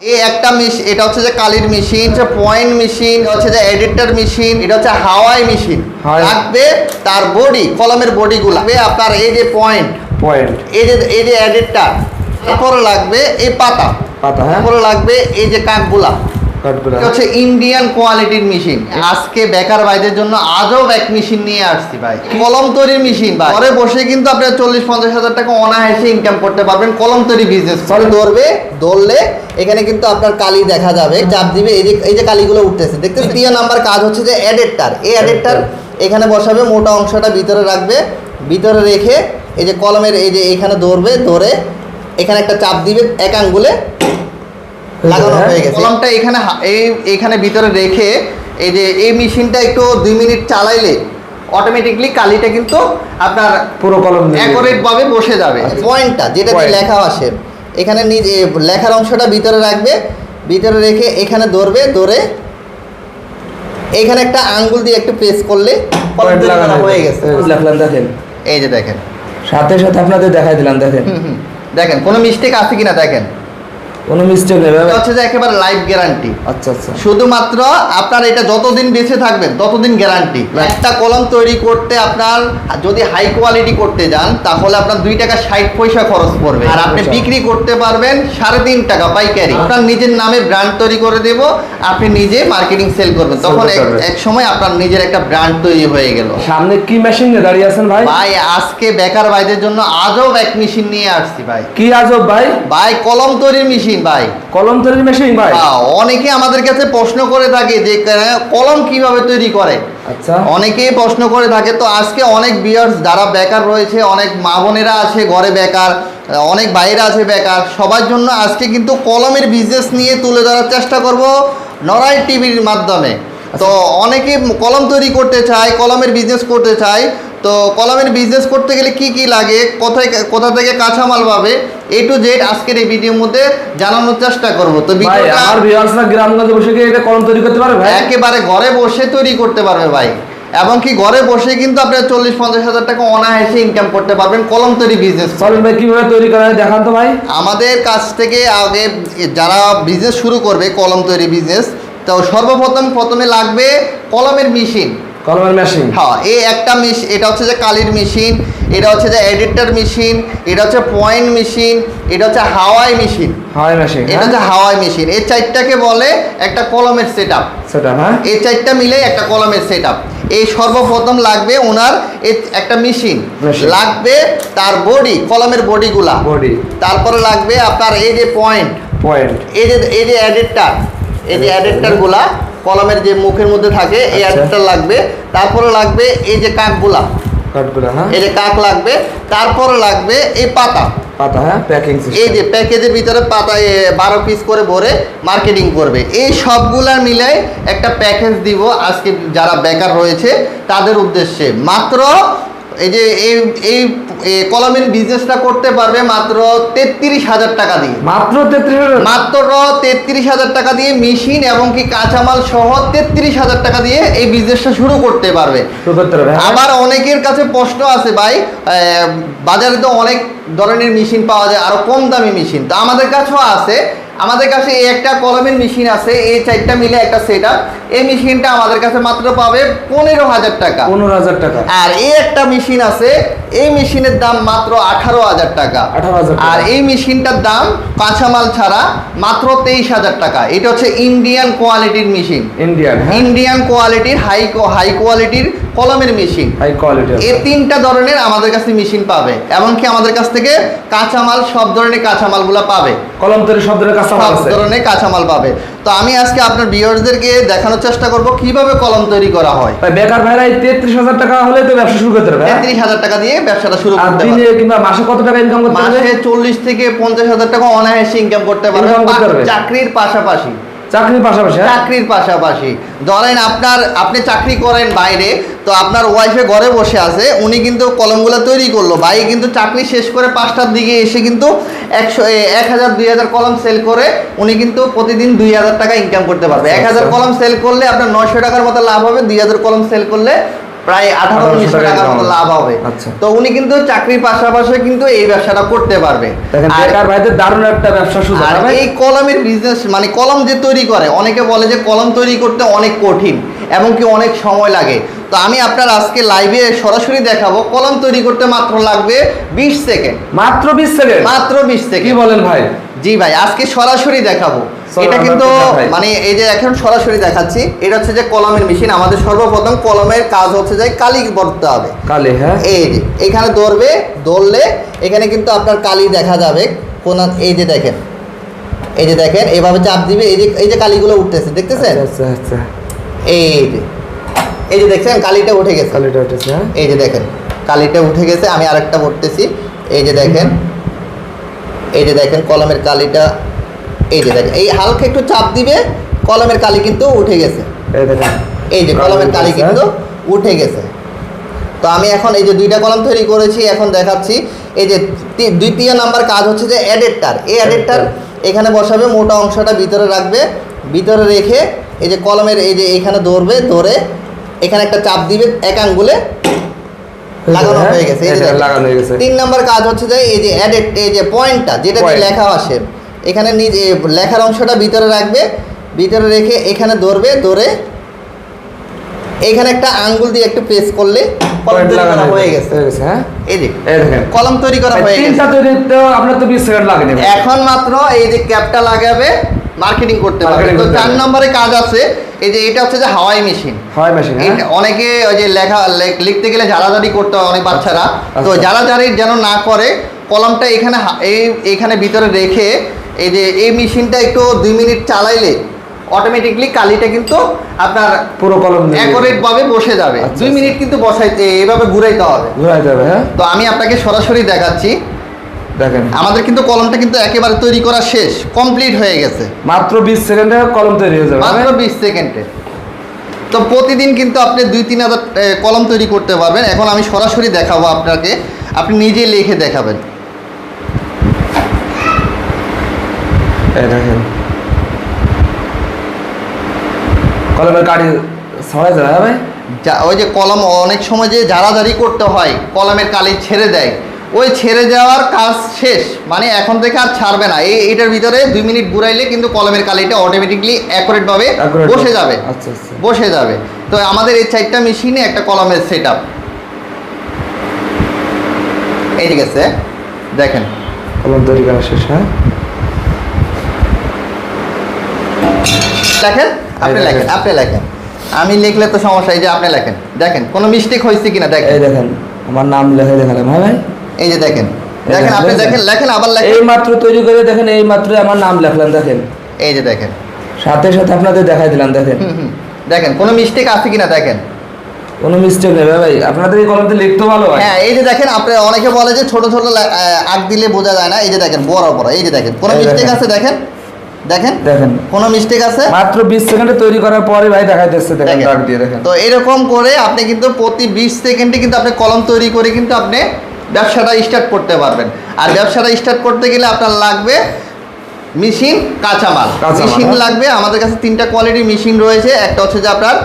এই একটা মেশিন এটা হচ্ছে যে কালির মেশিন হচ্ছে পয়েন্ট মেশিন হচ্ছে যে এডিটর মেশিন এটা হচ্ছে হাওয়াই মেশিন। থাকবে তার বডি কলমের বডিগুলো আপনার এই যে পয়েন্ট পয়েন্ট এই যে এই যে এডিটর তারপরে লাগবে এই পাতা। পাতা হ্যাঁ। লাগবে এই যে কাকগুলা এটা হচ্ছে ইন্ডিয়ান কোয়ালিটির মেশিন আজকে বেকার ভাইদের জন্য আজও এক মেশিন নিয়ে আসছি ভাই। কলম তৈরির মেশিন ভাই। ঘরে বসে কিন্তু আপনার চল্লিশ পঞ্চাশ হাজার টাকা অনায়াসে ইনকাম করতে পারবেন কলম তৈরি বিজনেস করে ধরবে ধরলে এখানে কিন্তু আপনার কালি দেখা যাবে চাপ দিবে এই যে এই যে কালিগুলো উঠতেছে। দেখতে তৃতীয় নাম্বার কাজ হচ্ছে যে অ্যাডেক্টার এই অ্যাডেক্টার এখানে বসাবে মোটা অংশটা ভিতরে রাখবে ভিতরে রেখে এই যে কলমের এই যে এখানে ধরবে ধরে এখানে একটা চাপ দিবে এক আঙ্গুলে লাগানো হ্যাঁ। হয়ে গেছে। কলমটা এখানে এই এখানে ভিতরে রেখে এই যে এই মেশিনটা একটু দুই মিনিট চালাইলে অটোমেটিকলি কালিটা কিন্তু আপনার পুরো কলম ভাবে বসে যাবে। পয়েন্টটা যেটা লেখা আসে এখানে নিজে লেখার অংশটা ভিতরে রাখবে ভিতরে রেখে এখানে ধরবে ধরে এখানে একটা আঙ্গুল দিয়ে একটু প্রেস করলে হয়ে গেছে। দেখেন। এই যে দেখেন। সাথে সাথে আপনাদের দেখাই দিলাম দেখেন। দেখেন কোনো মিস্টেক আছে কিনা দেখেন। কোনো মিস্টেক নেই হচ্ছে যে একেবারে লাইফ গ্যারান্টি আচ্ছা আচ্ছা। শুধুমাত্র আপনার এটা যতদিন বেঁচে থাকবেন ততদিন গ্যারান্টি একটা কলম তৈরি করতে আপনার যদি হাই কোয়ালিটি করতে যান তাহলে আপনার দুই টাকা ষাট পয়সা খরচ পড়বে। আর আপনি। বিক্রি করতে পারবেন সাড়ে তিন টাকা পাইকারি। আপনার নিজের নামে ব্র্যান্ড তৈরি করে দেব আপনি নিজে মার্কেটিং সেল করবেন। তখন এক- সময় আপনার নিজের একটা ব্র্যান্ড তৈরি হয়ে গেল। সামনে কি মেশিন নিয়ে দাঁড়িয়ে আছেন ভাই? ভাই আজকে বেকার ভাইদের জন্য আজও এক মেশিন নিয়ে আসছি ভাই। কি আজব ভাই? ভাই কলম তৈরির মেশিন ভাই কলম তৈরির মেশিন ভাই অনেকে আমাদের কাছে প্রশ্ন করে থাকে যে কলম কীভাবে তৈরি করে? আচ্ছা। অনেকেই প্রশ্ন করে থাকে তো আজকে অনেক বিয়ার্স যারা বেকার রয়েছে অনেক মা বোনেরা আছে ঘরে বেকার অনেক বাইরে আছে বেকার সবার জন্য আজকে কিন্তু কলমের বিজনেস নিয়ে তুলে ধরার চেষ্টা করব নড়াই টিভির মাধ্যমে। তো অনেকে কলম তৈরি করতে চায় কলমের বিজনেস করতে চায় তো কলমের বিজনেস করতে গেলে কি কি লাগে? কোথায় কোথা থেকে কাঁচামাল পাবে? এ টু জেড আজকের এই ভিডিওর মধ্যে জানানোর চেষ্টা করব। তো ভাই ভিডিওটা আমার ভিউয়ার্সরা গ্রামগঞ্জে বসে কি এটা কলম তৈরি করতে পারে ভাই? একেবারে ঘরে বসে তৈরি করতে পারবে ভাই। এবং কি ঘরে বসে কিন্তু আপনার চল্লিশ পঞ্চাশ হাজার টাকা অনায়াসে ইনকাম করতে পারবেন কলম তৈরি বিজনেস চলেন ভাই কীভাবে তৈরি করা হয় দেখান তো ভাই। আমাদের কাছ থেকে আগে যারা বিজনেস শুরু করবে কলম তৈরি বিজনেস তো সর্বপ্রথম প্রথমে লাগবে কলমের মেশিন কলমের মেশিন হ্যাঁ এই একটা মেশিন এটা হচ্ছে যে কালির মেশিন এটা হচ্ছে যে এডিটর মেশিন এটা হচ্ছে পয়েন্ট মেশিন এটা হচ্ছে হাওয়াই মেশিন হাওয়াই মেশিন এটা হচ্ছে হাওয়াই মেশিন এই চারটাকে বলে একটা কলমের সেট সেটা হ্যাঁ। এই চারটা মিলে একটা কলমের সেট এই সর্বপ্রথম লাগবে ওনার একটা মেশিন লাগবে তার বডি কলমের বডিগুলা বডি তারপরে লাগবে আপনার এই যে পয়েন্ট পয়েন্ট এই যে এই যে অ্যাডেক্টার এই যে অ্যাডেক্টারগুলা। কলমের যে মুখের মধ্যে থাকে এই আচ্ছা। লাগবে। তারপরে লাগবে এই যে কাকগুলা কাঠগুলো হ্যাঁ। এই যে কাক লাগবে। তারপরে লাগবে এই পাতা। পাতা হ্যাঁ প্যাকিং এই যে প্যাকেজের ভিতরে পাতা বারো পিস করে ভরে মার্কেটিং করবে। এই সবগুলা মিলাই একটা প্যাকেজ দিব আজকে যারা বেকার রয়েছে তাদের উদ্দেশ্যে। মাত্র এই যে এই এই কলমের বিজনেসটা করতে পারবে মাত্র তেত্রিশ হাজার টাকা দিয়ে। মাত্র তেত্রিশ মাত্র তেত্রিশ হাজার টাকা দিয়ে মেশিন এবং কি কাঁচামাল সহ তেত্রিশ হাজার টাকা দিয়ে এই বিজনেসটা শুরু করতে পারবে। হ্যাঁ? আবার অনেকের কাছে প্রশ্ন আছে ভাই বাজারে তো অনেক ধরনের মেশিন পাওয়া যায় আরও কম দামি মেশিন। তো আমাদের কাছেও আছে আমাদের কাছে এই একটা কলমের মেশিন আছে এই চারটা মিলে একটা সেট এই মেশিনটা আমাদের কাছে মাত্র পাবে পনেরো হাজার টাকা। পনেরো হাজার টাকা। আর এই একটা মেশিন আছে এই মেশিনের দাম মাত্র আঠারো হাজার টাকা। আর এই মেশিনটার দাম কাঁচামাল ছাড়া মাত্র তেইশ হাজার টাকা। এটা হচ্ছে ইন্ডিয়ান কোয়ালিটির মেশিন। ইন্ডিয়ান ইন্ডিয়ান কোয়ালিটির হাই হাই কোয়ালিটির কলমের মেশিন। হাই কোয়ালিটি এই তিনটা ধরনের আমাদের কাছে মেশিন পাবে। এমনকি আমাদের কাছ থেকে কাঁচামাল সব ধরনের কাঁচামালগুলো পাবে। কলম তৈরি সব ধরনের কাঁচা মাল সব ধরনের কাঁচামাল পাবে। তো আমি আজকে আপনার ভিউয়ার্সদেরকে দেখানোর চেষ্টা করব কীভাবে কলম তৈরি করা হয়। ভাই বেকার ভাইরা এই তেত্রিশ হাজার টাকা হলে তো ব্যবসা শুরু করতে হবে হ্যাঁ? তেত্রিশ হাজার টাকা দিয়ে ব্যবসাটা শুরু করতে দিনে পারবে। কিংবা মাসে কত টাকা ইনকাম করতে হবে মাসে চল্লিশ থেকে পঞ্চাশ হাজার টাকা অনায়াসে ইনকাম করতে পারবে। পারবে। চাকরির পাশাপাশি। চাকরির পাশাপাশি হ্যাঁ? চাকরির পাশাপাশি। ধরেন আপনার আপনি চাকরি করেন বাইরে তো আপনার ওয়াইফে ঘরে বসে আছে উনি কিন্তু কলমগুলো তৈরি করল। ভাই কিন্তু চাকরি শেষ করে পাঁচটার দিকে এসে কিন্তু একশো এক হাজার দুই হাজার কলম সেল করে উনি কিন্তু প্রতিদিন দুই হাজার টাকা ইনকাম করতে পারবে। এক হাজার আচ্ছা। কলম সেল করলে আপনার নয়শো টাকার মতো লাভ হবে দুই হাজার কলম সেল করলে প্রায় আঠারো 1800 উনিশশো টাকার মতো লাভ হবে। আচ্ছা। তো উনি কিন্তু চাকরির পাশাপাশি কিন্তু এই ব্যবসাটা করতে পারবে। আর- ভাইদের দারুণ একটা ব্যবসা আর এই কলমের বিজনেস মানে কলম যে তৈরি করে অনেকে বলে যে কলম তৈরি করতে অনেক কঠিন এবং কি অনেক সময় লাগে। তো আমি আপনার আজকে লাইভে সরাসরি দেখাবো কলম তৈরি করতে মাত্র লাগবে বিশ সেকেন্ড মাত্র বিশ সেকেন্ড মাত্র বিশ সেকেন্ড কি বলেন ভাই? জি ভাই আজকে সরাসরি দেখাবো। এটা কিন্তু মানে এই যে এখন সরাসরি দেখাচ্ছি এটা হচ্ছে যে কলমের মেশিন আমাদের সর্বপ্রথম কলমের কাজ হচ্ছে যে কালি করতে হবে। কালি হ্যাঁ। এই যে এখানে ধরবে ধরলে এখানে কিন্তু আপনার কালি দেখা যাবে। কোন এই যে দেখেন এই যে দেখেন এভাবে চাপ দিবে এই যে এই যে কালিগুলো উঠতেছে দেখতেছেন? আচ্ছা আচ্ছা এই যে এই যে দেখছেন কালিটা উঠে গেছে। কালিটা উঠেছে হ্যাঁ। এই যে দেখেন কালিটা উঠে গেছে আমি আরেকটা করতেছি এই যে দেখেন এই যে দেখেন কলমের কালিটা এই যে দেখেন এই হালকা একটু চাপ দিবে কলমের কালি কিন্তু উঠে গেছে। এই যে কলমের কালি কিন্তু উঠে গেছে। তো আমি এখন এই যে দুইটা কলম তৈরি করেছি এখন দেখাচ্ছি। এই যে দ্বিতীয় নাম্বার কাজ হচ্ছে যে অ্যাডেটটার এই অ্যাডেটটার এখানে বসাবে মোটা অংশটা ভিতরে রাখবে ভিতরে রেখে এই যে কলমের এই যে এখানে ধরবে ধরে এখানে একটা চাপ দিবে এক আঙ্গুলে লাগানো হ্যাঁ, হয়ে গেছে এই যে লাগানো হয়ে গেছে। তিন নাম্বার কাজ হচ্ছে যে এই যে অ্যাডেট এই যে পয়েন্টটা যেটা দিয়ে লেখা আসে এখানে নিজে লেখার অংশটা ভিতরে রাখবে ভিতরে রেখে এখানে ধরবে ধরে এখানে একটা আঙ্গুল দিয়ে একটু প্রেস করলে কলম তৈরি লাগানো করা হয়ে গেছে। হয়ে গেছে হ্যাঁ? এই যে কলম তৈরি করা হয়ে গেছে। তিনটা তৈরিতে আপনার তো বিশ সেকেন্ড লাগেনি। এখন মাত্র এই যে ক্যাপটা লাগাবে মার্কেটিং করতে পারবে তো চার নম্বরে কাজ আছে এই যে এটা হচ্ছে যে হাওয়াই মেশিন হয় মেশিন হ্যাঁ। অনেকে ওই যে লেখা লিখতে গেলে ঝাড়াঝাড়ি করতে হয় অনেক বাচ্চারা। তো আচ্ছা। ঝাড়াঝাড়ি যেন না করে কলমটা এখানে এই এখানে ভিতরে রেখে এই যে এই মেশিনটা একটু দুই মিনিট চালাইলে অটোমেটিকলি কালিটা কিন্তু আপনার পুরো কলম অ্যাকোরেট ভাবে বসে যাবে। আচ্ছা, দুই আচ্ছা। মিনিট কিন্তু বসাইতে এইভাবে ঘুরাইতে হবে। ঘুরাই যাবে হ্যাঁ। তো আমি আপনাকে সরাসরি দেখাচ্ছি। দেখেন। আমাদের কিন্তু কলমটা কিন্তু একেবারে তৈরি করা শেষ কমপ্লিট হয়ে গেছে। মাত্র বিশ সেকেন্ডে কলম তৈরি হয়ে যাবে মাত্র হ্যাঁ? বিশ সেকেন্ডে। তো প্রতিদিন কিন্তু আপনি দুই তিন হাজার কলম তৈরি করতে পারবেন। এখন আমি সরাসরি দেখাবো আপনাকে। আপনি নিজে লিখে দেখাবেন। দেখেন। কলমের ভাই যা ওই যে কলম অনেক সময় যে ঝাড়াঝাড়ি করতে হয় কলমের কালি ছেড়ে দেয়। ওই ছেড়ে যাওয়ার কাজ শেষ। মানে এখন থেকে আর ছাড়বে না। এই এইটার ভিতরে দুই মিনিট ঘুরাইলে কিন্তু কলমের কালিটা অটোমেটিকলি অ্যাকুরেটভাবে বসে যাবে। আচ্ছা, আচ্ছা। বসে যাবে। তো আমাদের এই চারটা মেশিনে একটা কলমের সেট আপ এই ঠিক আছে। দেখেন। কলম তৈরি করা শেষ হ্যাঁ? লেখেন আপনি। লেখেন আপনি লেখেন। আমি লিখলে তো সমস্যা এই যে আপনি লেখেন। দেখেন কোনো মিস্টেক হয়েছে কিনা দেখেন। এই দেখেন আমার নাম লেখে দেখালাম হ্যাঁ ভাই? এই যে দেখেন দেখেন আপনি দেখেন। লেখেন আবার লেখেন। এই মাত্র তৈরি করে দেখেন এই মাত্র আমার নাম লেখলাম দেখেন। এই যে দেখেন। সাথে সাথে আপনাদের দেখাই দিলাম দেখেন। দেখেন কোনো মিস্টেক আছে কিনা দেখেন। কোনো মিস্টেক নেই ভাই আপনাদের এই কলমতে লিখতে ভালো হয়। হ্যাঁ এই যে দেখেন আপনি অনেকে বলে যে ছোট ছোট আগ দিলে বোঝা যায় না এই যে দেখেন বড় বড় এই যে দেখেন। কোনো মিস্টেক আছে দেখেন? দেখেন? দেখেন। কোনো মিস্টেক আছে? মাত্র বিশ সেকেন্ডে তৈরি করার পরে ভাই দেখাই দিচ্ছে দেখেন। দাগ দিয়ে দেখেন। তো এরকম করে আপনি কিন্তু প্রতি বিশ সেকেন্ডে কিন্তু আপনি কলম তৈরি করে কিন্তু আপনি ব্যবসাটা স্টার্ট করতে পারবেন। আর ব্যবসাটা স্টার্ট করতে গেলে আপনার লাগবে মেশিন কাঁচামাল। মেশিন হ্যাঁ। লাগবে আমাদের কাছে তিনটা কোয়ালিটির মেশিন রয়েছে। একটা হচ্ছে যে আপনার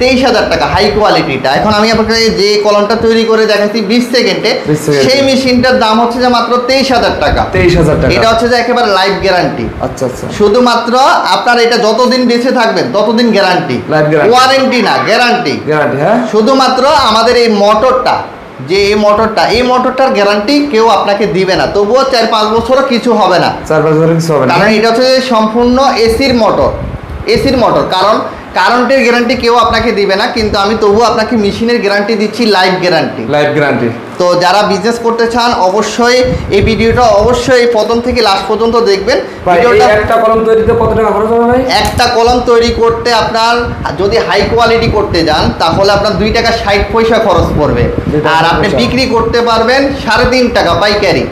তেইশ হাজার টাকা হাই কোয়ালিটিটা এখন আমি আপনাকে যে কলমটা তৈরি করে দেখাচ্ছি বিশ সেকেন্ডে সেই মেশিনটার দাম হচ্ছে যে মাত্র তেইশ হাজার টাকা। তেইশ হাজার টাকা। এটা হচ্ছে যে একেবারে লাইফ গ্যারান্টি আচ্ছা আচ্ছা। শুধুমাত্র আপনার এটা যতদিন বেঁচে থাকবেন ততদিন গ্যারান্টি ওয়ারেন্টি না গ্যারান্টি গ্যারান্টি হ্যাঁ। শুধুমাত্র আমাদের এই মোটরটা যে এই মোটরটা এই মোটরটার গ্যারান্টি কেউ আপনাকে দিবে না। তবুও চার পাঁচ বছরও কিছু হবে না। চার পাঁচ বছর কিছু হবে না। কারণ এটা হচ্ছে সম্পূর্ণ এসির মোটর এসির মোটর কারণ কারেন্টের গ্যারান্টি কেউ আপনাকে দিবে না কিন্তু আমি তবুও আপনাকে মেশিনের গ্যারান্টি দিচ্ছি লাইফ গ্যারান্টি লাইফ গ্যারান্টি তো যারা বিজনেস করতে চান অবশ্যই এই ভিডিওটা অবশ্যই প্রথম থেকে লাস্ট পর্যন্ত দেখবেন। ভিডিওটা একটা কলম তৈরিতে কত টাকা খরচ হবে ভাই? একটা কলম তৈরি করতে আপনার যদি হাই কোয়ালিটি করতে যান তাহলে আপনার দুই টাকা ষাট পয়সা খরচ পড়বে। আর আপনি বিক্রি করতে পারবেন সাড়ে তিন টাকা পাইকারি।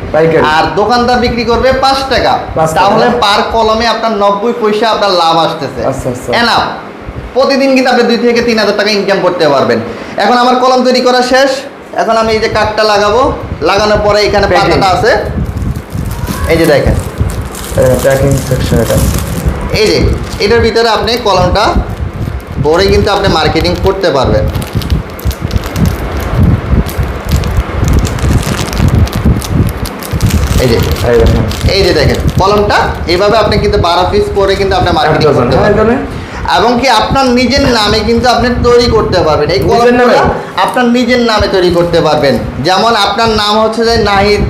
আর দোকানদার বিক্রি করবে পাঁচ টাকা। তাহলে পার কলমে আপনার নব্বই পয়সা আপনার লাভ আসতেছে। আচ্ছা, আচ্ছা। এনাফ প্রতিদিন কিন্তু আপনি দুই থেকে তিন হাজার টাকা ইনকাম করতে পারবেন। এখন আমার কলম তৈরি করা শেষ। এখন আমি এই যে কাঠটা লাগাবো। লাগানোর পরে এখানে পাতাটা আছে। এই যে দেখেন। এই যে এটার ভিতরে আপনি কলমটা ভরে কিন্তু আপনি মার্কেটিং করতে পারবেন। এই যে এই যে দেখেন কলমটা এইভাবে আপনি কিন্তু বারো পিস পরে কিন্তু আপনি মার্কেটিং করতে পারবেন। এবং কি আপনার নিজের নামে কিন্তু আপনি তৈরি করতে পারবেন। এই কলমটা কলমগুলো? আপনার নিজের নামে তৈরি করতে পারবেন। যেমন আপনার নাম হচ্ছে যে নাহিদ।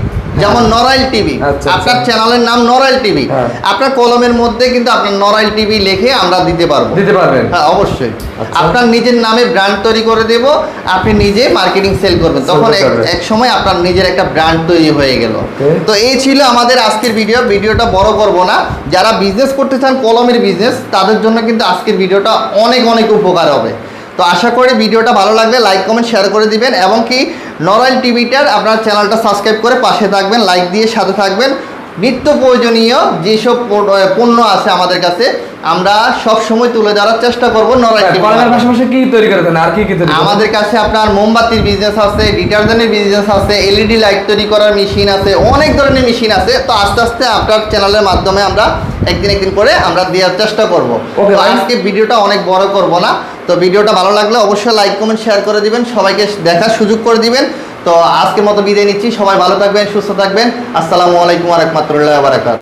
যেমন নরাইল টিভি। আচ্ছা, আপনার আচ্ছা। চ্যানেলের নাম নরাইল টিভি। হ্যাঁ। আপনার কলমের মধ্যে কিন্তু আপনার নরাইল টিভি লিখে আমরা দিতে পারব। দিতে পারবেন। হ্যাঁ অবশ্যই। আচ্ছা। আপনার নিজের নামে ব্র্যান্ড তৈরি করে দেব আপনি নিজে মার্কেটিং সেল করবেন। তখন এক- সময় আপনার নিজের একটা ব্র্যান্ড তৈরি হয়ে গেল। তো এই ছিল আমাদের আজকের ভিডিও ভিডিওটা বড় করব না। যারা বিজনেস করতে চান কলমের বিজনেস তাদের জন্য কিন্তু আজকের ভিডিওটা অনেক অনেক উপকার হবে। তো আশা করি ভিডিওটা ভালো লাগলে লাইক কমেন্ট শেয়ার করে দিবেন। এবং কি নরাইল টিভিটার আপনার চ্যানেলটা সাবস্ক্রাইব করে পাশে থাকবেন লাইক দিয়ে সাথে থাকবেন। নিত্য প্রয়োজনীয় যেসব পণ্য- আছে আমাদের কাছে আমরা সব সময় তুলে ধরার চেষ্টা করব টিভি পাশাপাশি কি তৈরি আর কি আমাদের কাছে আপনার মোমবাতির বিজনেস আছে ডিটারজেন্টের বিজনেস আছে এলইডি লাইট তৈরি করার মেশিন আছে অনেক ধরনের মেশিন আছে। তো আস্তে আস্তে আপনার চ্যানেলের মাধ্যমে আমরা একদিন একদিন করে আমরা দেওয়ার চেষ্টা করব। আজকে ভিডিওটা অনেক বড় করব না। তো ভিডিওটা ভালো লাগলে অবশ্যই লাইক কমেন্ট শেয়ার করে দিবেন। সবাইকে দেখার সুযোগ করে দিবেন। তো আজকের মতো বিদায় নিচ্ছি। সবাই ভালো থাকবেন সুস্থ থাকবেন। আসসালামু আলাইকুম রহমতুল্লাহ বারাকাত